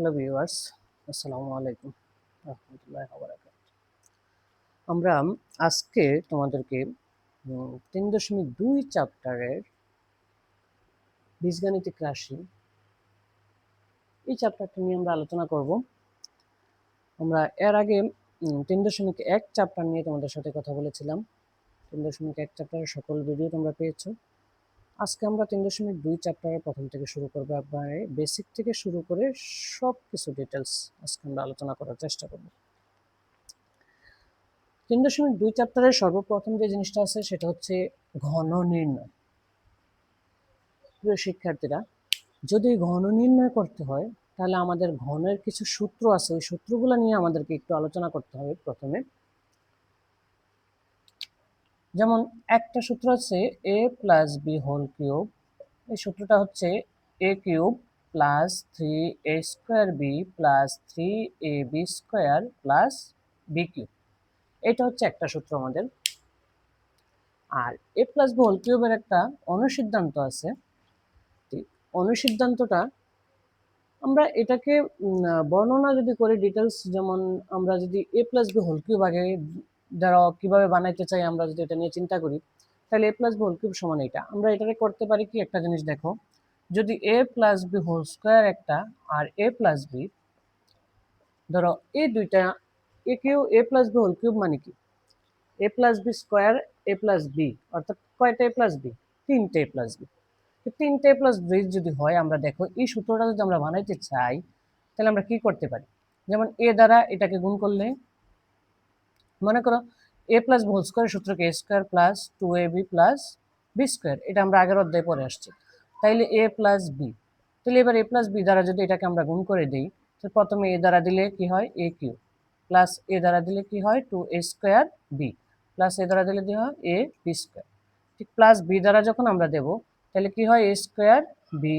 Hello viewers, আসসালামু আলাইকুম রহমতুল্লাহ আমরা আজকে তোমাদেরকে তিন দশমিক দুই চ্যাপ্টারের বীজগাণিতিক রাশি, এই চ্যাপ্টারটা নিয়ে আমরা আলোচনা করব। আমরা এর আগে তিন দশমিক এক চ্যাপ্টার নিয়ে তোমাদের সাথে কথা বলেছিলাম। তিন দশমিক এক চ্যাপ্টারের সকল ভিডিও তোমরা পেয়েছ। আজকে আমরা তিন দশমিক দুই চ্যাপ্টারের প্রথম থেকে শুরু করব একবারে বেসিক থেকে শুরু করে সব কিছু ডিটেলস আজকে আমরা আলোচনা করার চেষ্টা করব। তিন দশমিক দুই চ্যাপ্টারের সর্বপ্রথম যে জিনিসটা আছে সেটা হচ্ছে ঘন নির্ণয়। প্রিয় শিক্ষার্থীরা, যদি ঘন নির্ণয় করতে হয়, তাহলে আমাদের ঘনের কিছু সূত্র আছে, ওই সূত্রগুলো নিয়ে আমাদেরকে একটু আলোচনা করতে হবে প্রথমে। যেমন একটা সূত্র আছে a plus b whole cube এই সূত্রটা হচ্ছে a cube plus three a square b plus three a b square plus b cube এটা হচ্ছে একটা সূত্র আমাদের। আর এ প্লাস বি হোল কিউবের একটা অনুসিদ্ধান্ত আছে। অনুসিদ্ধান্তটা আমরা এটাকে বর্ণনা যদি করি ডিটেলস যেমন আমরা যদি a plus b whole cube আগে দ্বারা কীভাবে বানাইতে চাই আমরা যদি এটা নিয়ে চিন্তা করি, তাহলে a plus b whole cube সমান এটা আমরা এটাকে করতে পারি কি? একটা জিনিস দেখো, যদি a plus b whole square একটা আর এ প্লাস বি ধরো এই দুইটা a q a plus b whole cube মানে কি? A plus b square a plus b অর্থাৎ কয়টা এ প্লাস বি তিনটে এ প্লাস বি তিনটে এ প্লাস বি যদি হয়, আমরা দেখো এই সূত্রটা যদি আমরা বানাইতে চাই, তাহলে আমরা কি করতে পারি? যেমন এ দ্বারা এটাকে গুণ করলে মনে করো এ plus whole square সূত্রকে a square plus two a b plus b square এটা আমরা আগের অধ্যায়ে পরে আসছি। তাইলে এ প্লাস বি তাহলে এবার এ প্লাস বি দ্বারা যদি এটাকে আমরা গুণ করে দিই, তো প্রথমে এ দ্বারা দিলে কি হয়? এ কিউ প্লাস এ দ্বারা দিলে কি হয়? Two a square b plus a দ্বারা দিলে কি হয়? এ বি স্কোয়ার ঠিক প্লাস বি দ্বারা যখন আমরা দেব তাহলে কি হয়? A square b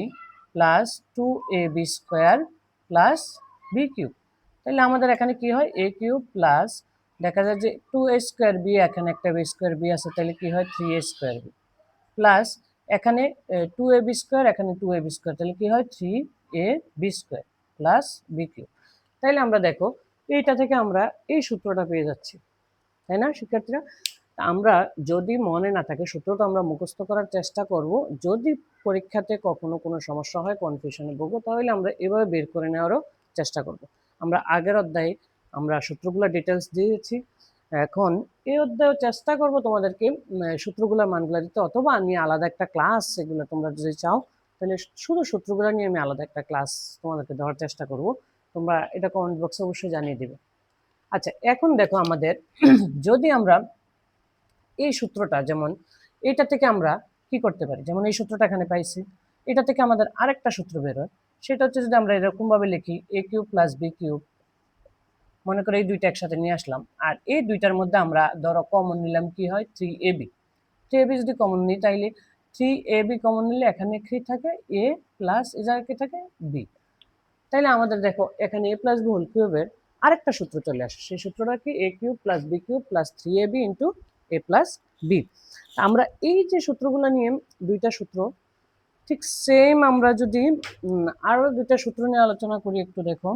plus two a b square plus b cube তাহলে আমাদের এখানে কি হয়? এ কিউব প্লাস দেখা যায় যে টু এ স্কোয়ার বি এখানে একটা বি স্কোয়ার বি আছে, তাহলে কি হয়? Three a square b plus এখানে টু এ বি স্কোয়ার এখানে টু এ বি স্কোয়ার তাহলে কি হয়? Three a b square plus b cube তাইলে আমরা দেখো, এইটা থেকে আমরা এই সূত্রটা পেয়ে যাচ্ছি, তাই না, শিক্ষার্থীরা? আমরা যদি মনে না থাকে, সূত্রটা আমরা মুখস্থ করার চেষ্টা করব, যদি পরীক্ষাতে কখনো কোনো সমস্যা হয় কনফিউশনে ভোগো, তাহলে আমরা এভাবে বের করে নেওয়ারও চেষ্টা করব। আমরা আগের অধ্যায়ে আমরা সূত্রগুলো ডিটেলস দিয়েছি। এখন এই অধ্যায়ে চেষ্টা করব তোমাদেরকে উম, সূত্রগুলোর মানগুলো দিতে অথবা আমি আলাদা একটা ক্লাস এগুলো তোমরা যদি চাও তাহলে শুধু সূত্রগুলো নিয়ে আমি আলাদা একটা ক্লাস তোমাদেরকে দেওয়ার চেষ্টা করব। তোমরা এটা কমেন্ট বক্সে অবশ্যই জানিয়ে দেবে। আচ্ছা এখন দেখো আমাদের যদি আমরা এই সূত্রটা যেমন এটা থেকে আমরা কি করতে পারি? যেমন এই সূত্রটা এখানে পাইছি। এটা থেকে আমাদের আরেকটা সূত্র বেরোয় সেটা হচ্ছে যদি আমরা এরকমভাবে লিখি a cube plus b cube মনে করে এই দুইটা একসাথে নিয়ে আসলাম। আর এই দুইটার মধ্যে আমরা ধরো কমন নিলাম কি হয়? Three a b three a b যদি কমন নিই তাইলে থ্রি এ বি কমন নিলে এখানে কি থাকে? এ প্লাস এ জায়গায় কি থাকে? বি তাইলে আমাদের দেখো এখানে এ প্লাস বি হোল কিউবের আরেকটা সূত্র চলে আসে। সেই সূত্রটা কি? A cube plus b cube plus three a b into a plus b আমরা এই যে সূত্রগুলো নিয়ে দুইটা সূত্র ঠিক সেম আমরা যদি উম, আরও দুইটা সূত্র নিয়ে আলোচনা করি একটু দেখো।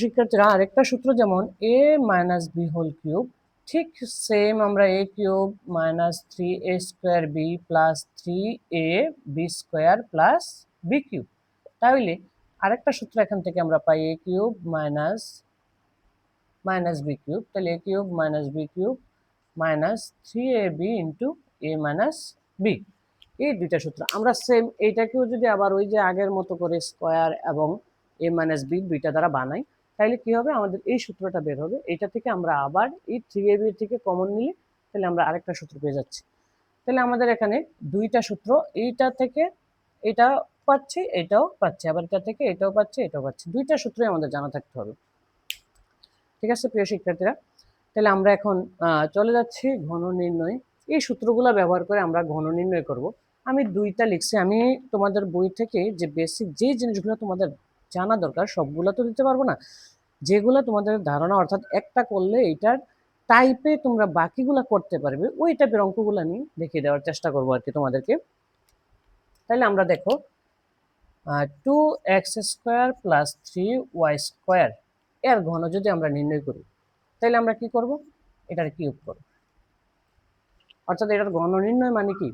শিক্ষার্থীরা আরেকটা সূত্র যেমন a minus b whole cube ঠিক সেম আমরা a cube minus three a square b plus three a b square plus b cube তাহলে আরেকটা সূত্র এখান থেকে আমরা পাই a cube minus minus b cube তাহলে a cube minus b cube minus three a b into a minus b এই দুইটা সূত্র। আমরা সেম এইটাকেও যদি আবার ওই যে আগের মতো করে স্কোয়ার এবং এ মাইনাস বি দুইটা দ্বারা বানাই তাহলে কি হবে? আমাদের এই সূত্রটা বের হবে। এটা থেকে আমরা আবার এই থ্রি এ বি থেকে কমন নিলে তাহলে আমরা আরেকটা সূত্র পেয়ে যাচ্ছি। তাহলে আমাদের এখানে দুইটা সূত্র, এইটা থেকে এটা পাচ্ছি, এটাও পাচ্ছি। আবার এটা থেকে এটাও পাচ্ছি এটাও পাচ্ছি। দুইটা সূত্রই আমাদের জানা থাকতে হবে। ঠিক আছে, প্রিয় শিক্ষার্থীরা? তাহলে আমরা এখন চলে যাচ্ছি ঘন নির্ণয়। এই সূত্রগুলো ব্যবহার করে আমরা ঘন নির্ণয় করব। আমি দুইটা লিখছি। আমি তোমাদের বই থেকে যে বেসিক যে জিনিসগুলো তোমাদের জানা দরকার, সবগুলো তো দিতে পারব না। যেগুলো তোমাদের ধারণা, অর্থাৎ একটা করলে এইটার টাইপে তোমরা বাকিগুলো করতে পারবে, ওই টাইপের অঙ্কগুলো আমি দেখিয়ে দেওয়ার চেষ্টা করব আর কি তোমাদেরকে। তাহলে আমরা দেখো two x square plus three y square এর ঘন যদি আমরা নির্ণয় করি তাহলে আমরা কি করব? এটার কিউব করব। অর্থাৎ এটার ঘন নির্ণয় মানে কি?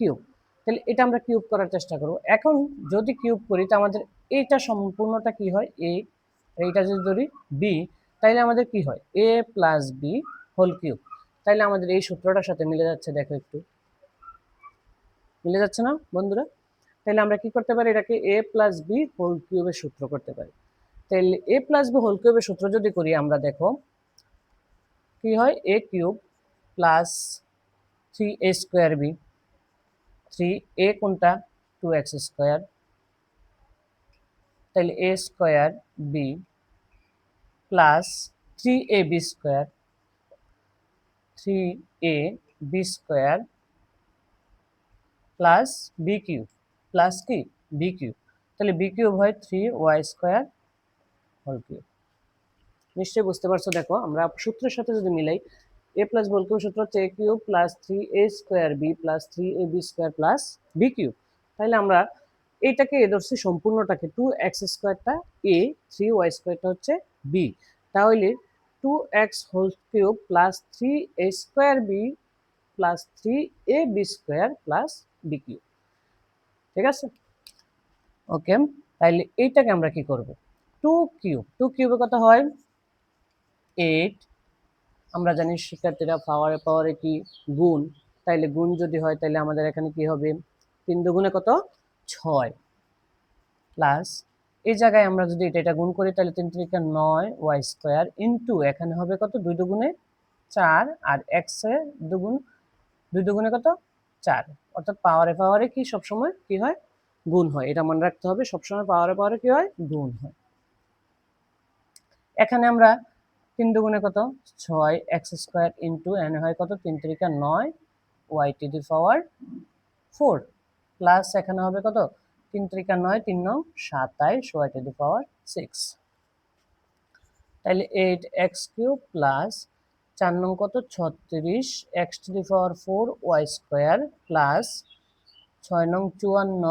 কিউব তাহলে এটা আমরা কিউব করার চেষ্টা করব। এখন যদি কিউব করি, তো আমাদের এইটা সম্পূর্ণটা কি হয়? এ এইটা যদি ধরি বি তাইলে আমাদের কি হয়? A plus b whole cube তাইলে আমাদের এই সূত্রটার সাথে মিলে যাচ্ছে, দেখো একটু। মিলে যাচ্ছে না, বন্ধুরা? তাহলে আমরা কি করতে পারি? এটাকে এ প্লাস বি হোল কিউবের সূত্র করতে পারি। তাহলে এ প্লাস বি হোল কিউবের সূত্র যদি করি, আমরা দেখো, কি হয়? A cube plus three a square b three a কোনটা? টু এক্স স্কোয়ার তাহলে a square b plus three a b square three a b square plus b cube plus কি? বি কিউব তাহলে বি কিউব হয় three y square whole cube নিশ্চয়ই বুঝতে পারছ, দেখো, আমরা সূত্রের সাথে যদি মিলাই এ প্লাস বল কিউব সূত্র হচ্ছে a cube plus three a square b plus three a b square plus b cube তাহলে আমরা এইটাকে এ ধরছি সম্পূর্ণটাকে টু এক্স স্কোয়ারটা এ থ্রি ওয়াই স্কোয়ারটা হচ্ছে বি তাহলে two x whole cube plus three a square b plus three a b square plus b cube ঠিক আছে? ওকে তাহলে এইটাকে আমরা কি করব? টু কিউব টু কিউবে কত হয়? এইট আমরা জানি শিক্ষার্থীরা পাওয়ারে পাওয়ারে কি? গুণ। তাইলে গুণ যদি হয়, তাহলে আমাদের এখানে কি হবে? তিন দুগুণে কত? ছয়। প্লাস এই জায়গায় আমরা যদি এটা এটা গুণ করি, তাহলে তিন তিরিকা নয় ওয়াই স্কোয়ার ইন্টু এখানে হবে কত? দুই দুগুণে চার আর এক্সে দুগুণ, দুই দুগুণে কত? চার। অর্থাৎ পাওয়ারে পাওয়ারে কি সবসময় কি হয়? গুণ হয়। এটা মনে রাখতে হবে, সবসময় পাওয়ারে পাওয়ারে কি হয়? গুণ হয়। এখানে আমরা তিন দুগুণে কত? ছয় এক্স স্কোয়ার ইন্টু এন হয় কত? তিন তিরিকা নয় y to the power four plus এখানে হবে কত? তিন তিরিকা নয়, তিন নং সাতাইশ y to the power six তাহলে এইট এক্স কিউব প্লাস চার নং কত? ছত্রিশ x to the power four y square plus ছয় নং চুয়ান্ন।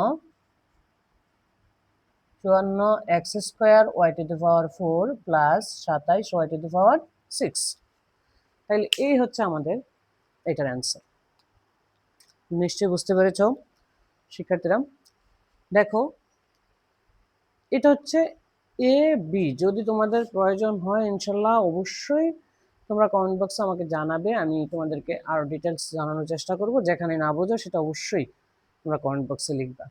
চুয়ান্ন x square y to the power four plus সাতাইশ y to the power six তাহলে এই হচ্ছে আমাদের এটার অ্যান্সার নিশ্চয়ই বুঝতে পেরেছ? শিক্ষার্থীরা। দেখো, এটা হচ্ছে এ বি যদি তোমাদের প্রয়োজন হয়, ইনশাল্লাহ অবশ্যই তোমরা কমেন্ট বক্সে আমাকে জানাবে। আমি তোমাদেরকে আরও ডিটেলস জানানোর চেষ্টা করব। যেখানে না বোঝো, সেটা অবশ্যই তোমরা কমেন্ট বক্সে লিখবা।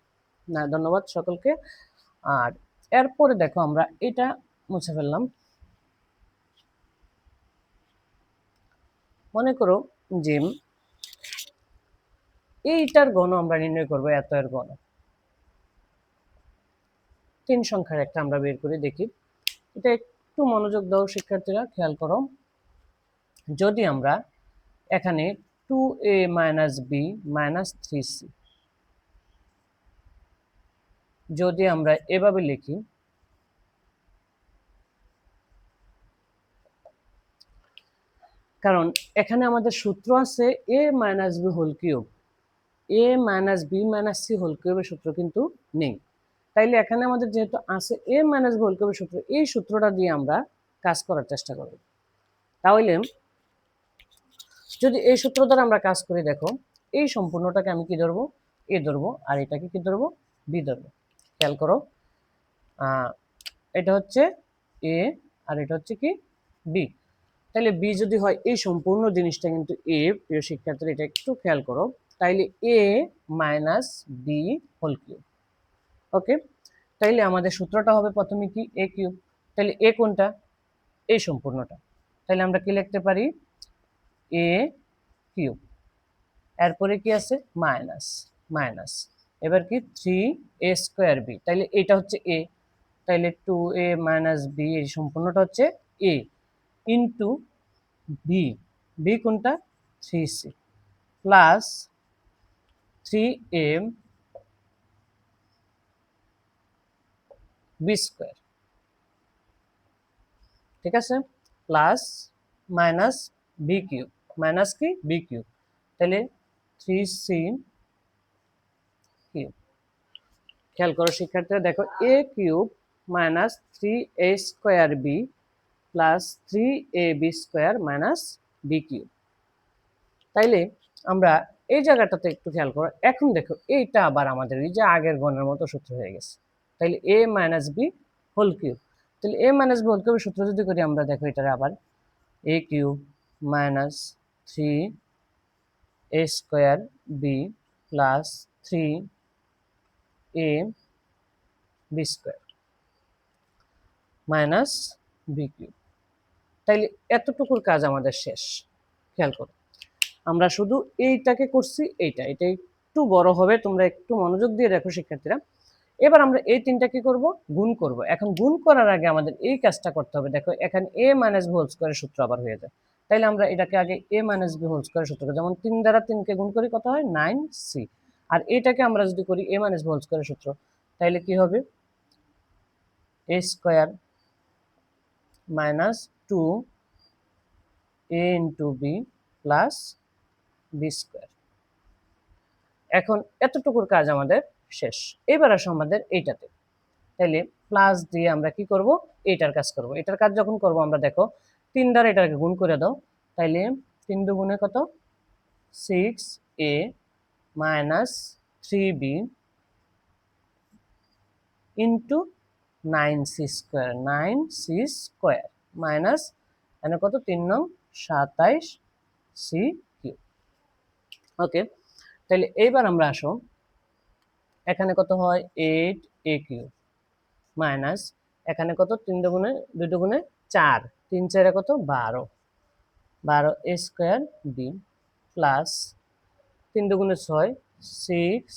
না, ধন্যবাদ সকলকে। আর এরপরে দেখো, আমরা এটা মুছে ফেললাম। মনে করো যে এইটার গণ আমরা নির্ণয় করব এত এর গণ। তিন সংখ্যার একটা আমরা বের করে দেখি। এটা একটু মনোযোগ দাও শিক্ষার্থীরা, খেয়াল করো। যদি আমরা এখানে two a minus b minus three c যদি আমরা এভাবে লিখি, কারণ এখানে আমাদের সূত্র আছে a minus b whole cube a minus b minus c whole কিউবের সূত্র কিন্তু নেই। তাইলে এখানে আমাদের যেহেতু আছে এ মাইনাস বি হোল কিউবের সূত্র, এই সূত্রটা দিয়ে আমরা কাজ করার চেষ্টা করব। তাহলে যদি এই সূত্র দ্বারা আমরা কাজ করি, দেখো, এই সম্পূর্ণটাকে আমি কি ধরবো? এ ধরবো, আর এটাকে কি ধরবো? বি ধরবো। খেয়াল করো এটা হচ্ছে এ আর এটা হচ্ছে কি বি তাহলে বি যদি হয়, এই সম্পূর্ণ জিনিসটা কিন্তু এ প্রিয় শিক্ষার্থীরা, এটা একটু খেয়াল করো। তাইলে a minus b whole cube okay তাইলে আমাদের সূত্রটা হবে প্রথমে কি? এ কিউব তাহলে এ কোনটা? এই সম্পূর্ণটা। তাহলে আমরা কি লিখতে পারি? এ কিউব এরপরে কি আছে? মাইনাস মাইনাস এবার কি? থ্রি এ স্কোয়ার বি তাইলে এটা হচ্ছে এ তাইলে টু এ মাইনাস বি এই সম্পূর্ণটা হচ্ছে এ ইন্টু বি বি কোনটা? Three c plus three m b square ঠিক আছে? Plus minus b cube minus কি? বি কিউব তাহলে থ্রি সি কিউব খেয়াল করো শিক্ষার্থীরা, দেখো a cube minus three a square b plus three a b square minus b cube তাইলে আমরা এই জায়গাটাতে একটু খেয়াল করো। এখন দেখো, এইটা আবার আমাদের এই যে আগের গণের মতো সূত্র হয়ে গেছে। তাহলে a minus b whole cube তাহলে এ মাইনাস বি হোল কিউবের সূত্র যদি করি, আমরা দেখো এটার আবার a cube minus three a square b plus three a b square minus b cube তাইলে এতটুকুর কাজ আমাদের শেষ। খেয়াল করো। আমরা শুধু এইটাকে করছি, এইটা। এটা একটু বড় হবে, তোমরা একটু মনোযোগ দিয়ে দেখো শিক্ষার্থীরা। এবার আমরা এই তিনটা কি করব? গুণ করব। এখন গুণ করার আগে আমাদের এই কাজটা করতে হবে। দেখো, এখানে এ মাইনাস বি হোল স্কোয়ারের সূত্র আবার হয়ে যায়। তাইলে আমরা এটাকে আগে এ মাইনাস বি হোল স্কোয়ারের সূত্র যেমন তিন দ্বারা তিনকে গুণ করি, কত হয়? নাইন সি আর এটাকে আমরা যদি করি এ মাইনাস বি হোল স্কোয়ারের সূত্র, তাইলে কি হবে? A square minus two a into b plus b square এখন এতটুকুর কাজ আমাদের শেষ। এবার আসো আমাদের এইটাতে। তাইলে প্লাস দিয়ে আমরা কি করব? এইটার কাজ করব। এটার কাজ যখন করব, আমরা দেখো তিন দ্বারা এটাকে গুণ করে দাও। তাইলে তিন দুগুণে কত? Six a minus three b into nine c square nine c square minus এখানে কত? তিন নং সাতাইশ সি ওকে তাহলে এইবার আমরা আসো। এখানে কত হয়? এইট এ কিউ মাইনাস, এখানে কত? তিন দুগুণে, দুই দুগুণে চার। তিন চারে কত? বারো। বারো এ স্কোয়ার বি প্লাস তিন দুগুণে ছয়, সিক্স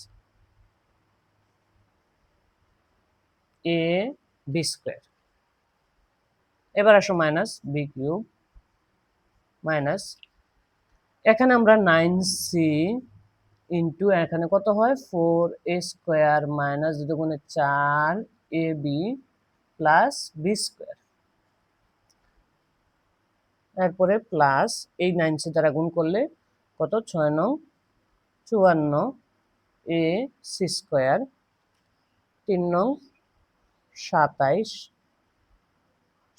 এ বি স্কোয়ার। এবার আসো মাইনাস বি কিউব মাইনাস এখানে আমরা নাইন সি ইন্টু এখানে কত হয়? ফোর এ স্কোয়ার মাইনাস দুটো গুণে চার a b plus b square এরপরে প্লাস এই নাইন সি দ্বারা গুণ করলে কত? ছয় নং চুয়ান্ন এ সি স্কোয়ার তিন নং সাতাইশ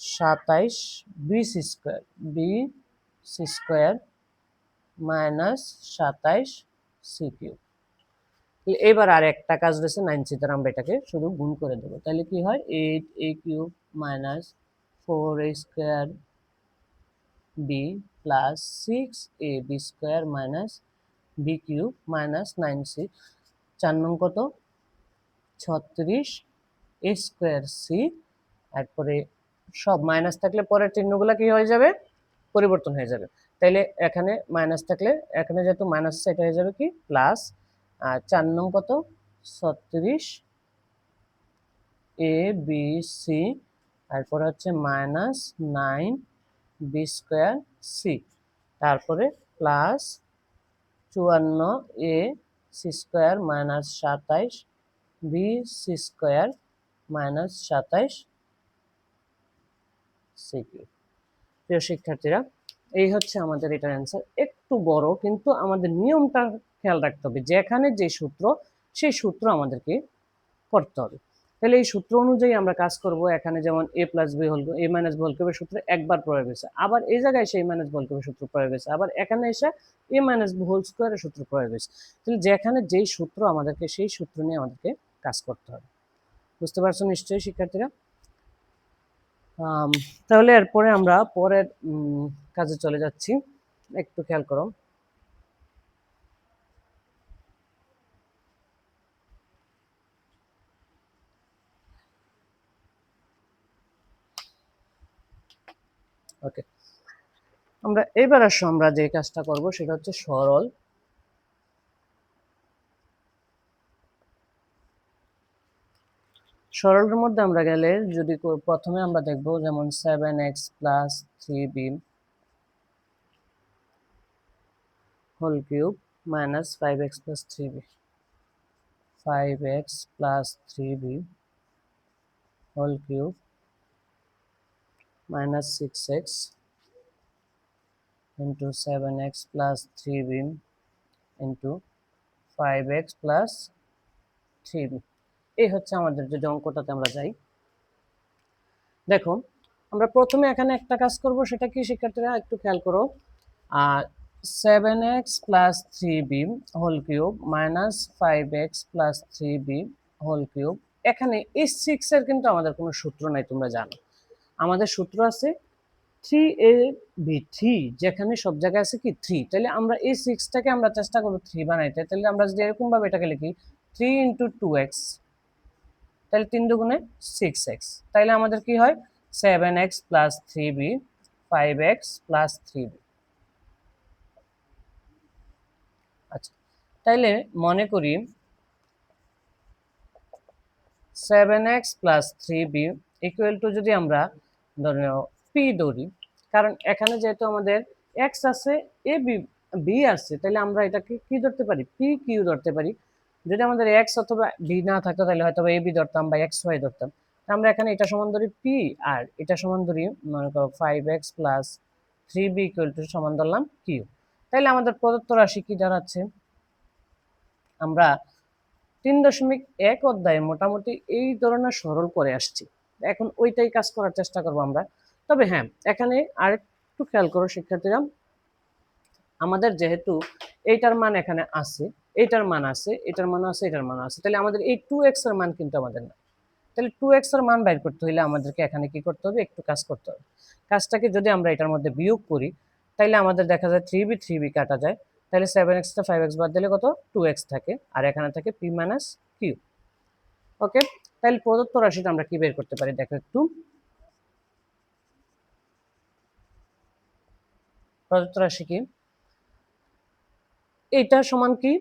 সাতাইশ b c square b c square minus সাতাইশ সি কিউব। এবার আর একটা কাজ রয়েছে, নাইন সি দ্বারা আমরা এটাকে শুধু গুণ করে দেবো। তাহলে কি হয়? Eight a cube minus four a square b plus six a b square minus b cube minus nine c. চার নং কত? ছত্রিশ এ স্কোয়ার সি। তারপরে সব মাইনাস থাকলে পরের চিহ্নগুলো কি হয়ে যাবে? পরিবর্তন হয়ে যাবে। তাইলে এখানে মাইনাস থাকলে, এখানে যেহেতু মাইনাস সেটা হয়ে যাবে কি? প্লাস আর চার নং কত? ছত্রিশ এ বি সি তারপরে হচ্ছে minus nine b square c তারপরে প্লাস চুয়ান্ন এ সি স্কোয়ার মাইনাস সাতাইশ বি সি স্কোয়ার মাইনাস সাতাইশ সি প্রিয় শিক্ষার্থীরা এই হচ্ছে আমাদের এটার অ্যান্সার একটু বড়, কিন্তু আমাদের নিয়মটা খেয়াল রাখতে হবে। যেখানে যে সূত্র, সেই সূত্র আমাদেরকে করতে হবে। তাহলে এই সূত্র অনুযায়ী আমরা কাজ করব। এখানে যেমন এ প্লাস বি হল এ মাইনাস বি হোলকিউবের সূত্র একবার প্রয়োগ হয়েছে। আবার এই জায়গায় সেই মাইনাস বি হোলকিউবের সূত্র প্রয়োগ হয়েছে। আবার এখানে এসে এ মাইনাস বি হোল স্কোয়ারের সূত্র প্রয়োগ হয়েছে। তাহলে যেখানে যেই সূত্র আমাদেরকে, সেই সূত্র নিয়ে আমাদেরকে কাজ করতে হবে। বুঝতে পারছ নিশ্চয়ই, শিক্ষার্থীরা? তাহলে এরপরে আমরা পরের কাজে চলে যাচ্ছি। একটু খেয়াল করো। ওকে আমরা এবার আসো, আমরা যে কাজটা করব সেটা হচ্ছে সরল। সরলের মধ্যে আমরা গেলে যদি প্রথমে আমরা দেখব যেমন seven x plus three b whole cube minus five x plus three b five x plus three b whole cube six x into 7x plus 3b into 5x plus 3b এই হচ্ছে আমাদের যদি অঙ্কটাতে আমরা যাই। দেখো আমরা প্রথমে এখানে একটা কাজ করব, সেটা কি শিক্ষার্থীরা একটু খেয়াল করো। আর seven x plus three b whole cube minus five x plus three b whole cube এখানে এই সিক্স এর কিন্তু আমাদের কোনো সূত্র নাই, তোমরা জানো। আমাদের সূত্র আছে থ্রি এ বি থ্রি যেখানে সব জায়গায় আছে কি থ্রি তাহলে আমরা এই সিক্সটাকে আমরা চেষ্টা করব থ্রি বানাইতে। তাহলে আমরা যদি এরকমভাবে এটাকে লিখি থ্রি ইন্টু টু এক্স তাহলে তিন দুগুণে সিক্স এক্স তাহলে আমাদের কি হয়? Seven x plus three b five x plus three b আচ্ছা তাইলে মনে করি seven x plus three b equal to যদি আমরা ধরে নাও পি ধরি, কারণ এখানে যেহেতু আমাদের এক্স আছে এ বি বি আছে তাহলে আমরা এটাকে কি ধরতে পারি? পি কিউ ধরতে পারি। যদি আমাদের এক্স অথবা বি না থাকতো তাহলে হয়তো এ বি ধরতাম বা এক্স ওয়াই ধরতাম। আমরা এখানে এটা সমান ধরি পি আর এটা সমান ধরি, মনে করো five x plus three b equal to সমান ধরলাম কিউ তাহলে আমাদের প্রদত্ত রাশি কি দাঁড়াচ্ছে? আমরা তিন দশমিক এক অধ্যায়ে মোটামুটি এই ধরনের সরল করে আসছি। এখন ওইটাই কাজ করার চেষ্টা করব আমরা। তবে হ্যাঁ এখানে আরেকটু খেয়াল করো শিক্ষার্থীরা। আমাদের যেহেতু এইটার মান এখানে আছে, এইটার মান আছে, এটার মান আছে, এটার মান আছে। তাহলে আমাদের এই টু এক্সের মান কিন্তু আমাদের না তাহলে টু এক্সের মান বাইর করতে হলে আমাদেরকে এখানে কি করতে হবে? একটু কাজ করতে হবে। কাজটাকে যদি আমরা এটার মধ্যে বিয়োগ করি তাহলে আমাদের দেখা যায় থ্রি বি থ্রি বি কাটা যায়। তাহলে সেভেন এক্সটা ফাইভ এক্স বাদ দিলে কত? টু এক্স থাকে। আর এখানে থাকে পি মাইনাস কিউ ওকে তাহলে প্রদত্ত রাশিটা আমরা কি বের করতে পারি? দেখো একটু। প্রদত্ত রাশি কি? এটা সমান কি?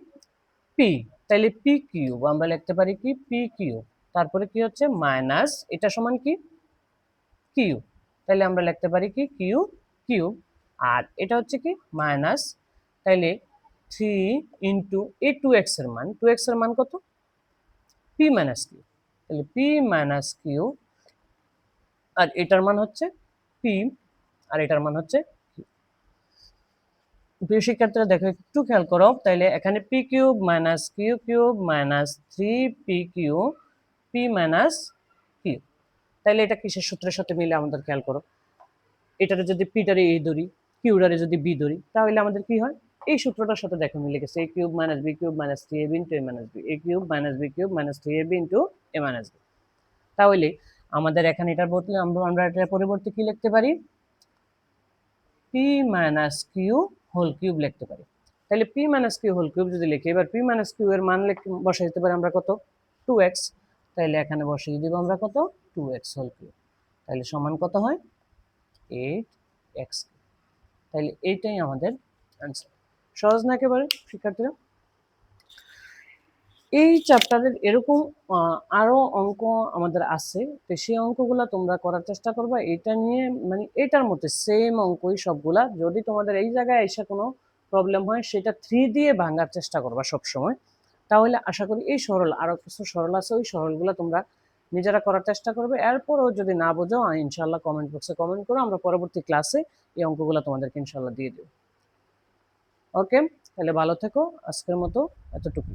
পি তাহলে পি কিউব আমরা লিখতে পারি কি? পি কিউব তারপরে কি হচ্ছে? মাইনাস এটা সমান কি? কিউ তাহলে আমরা লিখতে পারি কি? কিউ কিউব আর এটা হচ্ছে কি? মাইনাস তাইলে থ্রি ইন্টু এ টু এক্সের মান টু এক্সের মান কত? পি মাইনাস কিউ তাহলে পি মাইনাস কিউ আর এটার মান হচ্ছে পি আর এটার মান হচ্ছে প্রিয় শিক্ষার্থীরা, দেখো, একটু খেয়াল করো, তাইলে এখানে p cube minus q cube minus three p q p minus q তাইলে এটা কিসের সূত্রের সাথে মিলে আমাদের খেয়াল করো? এটারে যদি পিটারে এ ধরি কিউডারে যদি বি ধরি, তাহলে আমাদের কি হয়? এই সূত্রটার সাথে দেখো মিলে গেছে। A cube minus b cube minus three a b into a minus b a cube minus b cube minus three a b into a minus b তাহলে আমাদের এখানে এটার বদলে আমরা আমরা এটার পরিবর্তে কি লিখতে পারি? P minus q whole cube লিখতে পারি। তাহলে p minus q whole cube যদি লিখি, এবার পি মাইনাস কিউ এর মান বসাই দিতে পারি আমরা কত? টু এক্স তাহলে এখানে বসিয়ে দিব আমরা কত? টু এক্স হোল কিউব তাহলে সমান কত হয়? এইট এক্স তাহলে এইটাই আমাদের অ্যান্সার সহজ না একেবারে, শিক্ষার্থীরা। এই চ্যাপ্টারের এরকম আরও অঙ্ক আমাদের আছে। তো সেই অঙ্কগুলা তোমরা করার চেষ্টা করবা। এটা নিয়ে মানে এটার মধ্যে সেম অঙ্কই সবগুলা। যদি তোমাদের এই জায়গায় এসে কোনো প্রবলেম হয়, সেটা থ্রি দিয়ে ভাঙার চেষ্টা করবা সব সময় তাহলে আশা করি এই সরল, আরও কিছু সরল আছে, ওই সরলগুলো তোমরা নিজেরা করার চেষ্টা করবে। এরপরও যদি না বোঝো ইনশাল্লাহ কমেন্ট বক্সে কমেন্ট করো। আমরা পরবর্তী ক্লাসে এই অঙ্কগুলো তোমাদেরকে ইনশাল্লাহ দিয়ে দেবো। ওকে তাহলে ভালো থেকো আজকের মতো এতটুকু